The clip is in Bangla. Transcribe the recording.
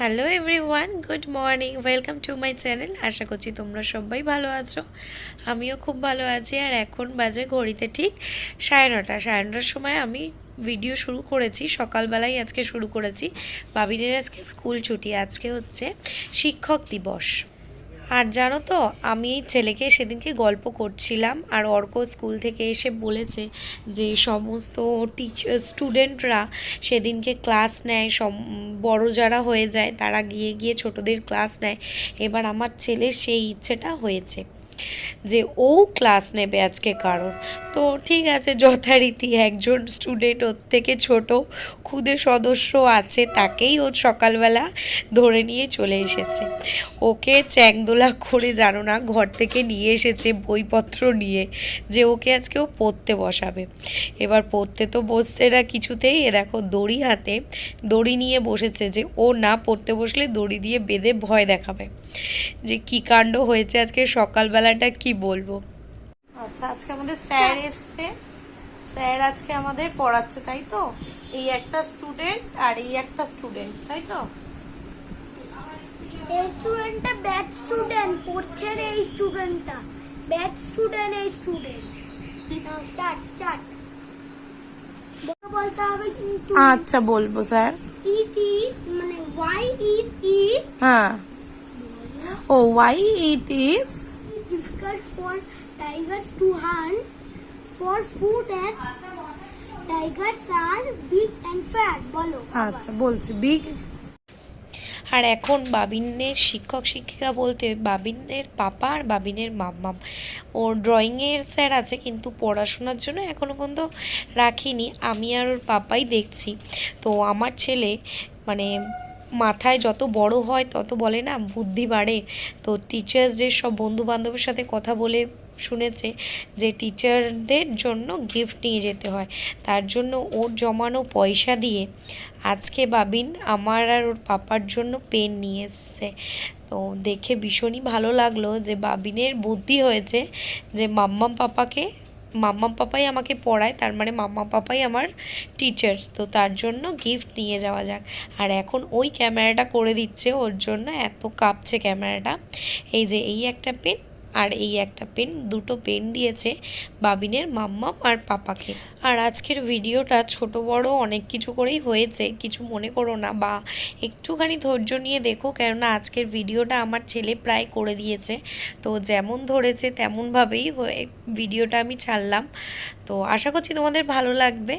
Hello everyone good morning welcome to my channel আশা করছি তোমরা সবাই ভালো আছো। আমিও খুব ভালো আছি, আর এখন বাজে ঘড়িতে ঠিক সাড়ে নটা। সাড়ে নটার সময় আমি ভিডিও শুরু করেছি, সকালবেলাই আজকে শুরু করেছি। বাবিনের আজকে স্কুল ছুটি, আজকে হচ্ছে শিক্ষক দিবস। আর জানো তো, আমি এই ছেলেকে সেদিনকে গল্প করছিলাম আর অর্ক স্কুল থেকে এসে বলেছে যে সমস্ত টিচার স্টুডেন্টরা সেদিনকে ক্লাস নেয়, সম বড় যারা হয়ে যায় তারা গিয়ে গিয়ে ছোটদের ক্লাস নেয়। এবার আমার ছেলের সেই ইচ্ছেটা হয়েছে। যে ও ক্লাস নেবে আজকে কারণ। তো ঠিক আছে, যথারীতি একজন স্টুডেন্ট ওর থেকে ছোট, খুদে সদস্য আছে তাকেই ও সকালবেলা ধরে নিয়ে চলে এসেছে। ওকে চ্যাংদোলা করে জানো না ঘর থেকে নিয়ে এসেছে বইপত্র নিয়ে যে ওকে আজকে ও পড়তে বসাবে। এবার পড়তে তো বসছে না কিছুতেই। এ দেখো দড়ি হাতে দড়ি নিয়ে বসেছে যে ও না পড়তে বসলে দড়ি দিয়ে বেঁধে ভয় দেখাবে। যে কি কাণ্ড হয়েছে আজকে সকালবেলাটা কি বলব? আচ্ছা আজকে আমাদের স্যার এসছে। স্যার আজকে আমাদের পড়াচ্ছে তাই তো? এই একটা স্টুডেন্ট আর এই একটা স্টুডেন্ট তাই তো? এই স্টুডেন্টটা ব্যাড স্টুডেন্ট পড়ছে না এই স্টুডেন্টটা ব্যাড স্টুডেন্ট এই স্টুডেন্ট স্টার্ট স্টার্ট বলতে হবে কিন্তু আচ্ছা বলব স্যার। ইট ইজ মানে ওয়াই ইজ ইট হ্যাঁ। ও why it is difficult for tigers to hunt. For food as tigers are big and fat. বলো আচ্ছা বলছি বিগ আর এখন বাবিনের শিক্ষক শিক্ষিকা বলতে বাবিনের পাপা আর বাবিনের মাম্মাম। ওর ড্রয়িংয়ের স্যার আছে কিন্তু পড়াশোনার জন্য এখনও পর্যন্ত রাখিনি। আমি আর ওর পাপাই দেখছি। তো আমার ছেলে মানে মাথায় যত বড় হয় তত বলে না, বুদ্ধি বাড়ে। তো টিচার্সদের সব বন্ধু বান্ধবের সাথে কথা বলে শুনেছে যে টিচারদের জন্য গিফট নিয়ে যেতে হয়। তার জন্য ওর জমানো পয়সা দিয়ে আজকে বাবিন আমার আর ওর পাপার জন্য পেন নিয়ে এসছে। তো দেখে ভীষণই ভালো লাগল যে বাবিনের বুদ্ধি হয়েছে যে মাম্মাম পাপাকে মাম্মাম পাপাই আমাকে পড়ায়, তার মানে মাম্মা পাপাই আমার টিচার্স তো তার জন্য গিফট নিয়ে যাওয়া যাক। আর এখন ওই ক্যামেরাটা করে দিচ্ছে, ওর জন্য এত কাঁপছে ক্যামেরাটা এই যে, এই একটা পেন আর এই একটা পেন, দুটো পেন দিয়েছে বাবিনের মাম্মাম আর পাপাকে। আর আজকের ভিডিওটা ছোট, বড় অনেক কিছু করেই হয়েছে, কিছু মনে করো না বা একটুখানি ধৈর্য নিয়ে দেখো, কেননা আজকের ভিডিওটা আমার ছেলে প্রায় করে দিয়েছে। তো যেমন ধরেছে তেমনভাবেই ভিডিওটা আমি ছাড়লাম। তো আশা করছি তোমাদের ভালো লাগবে।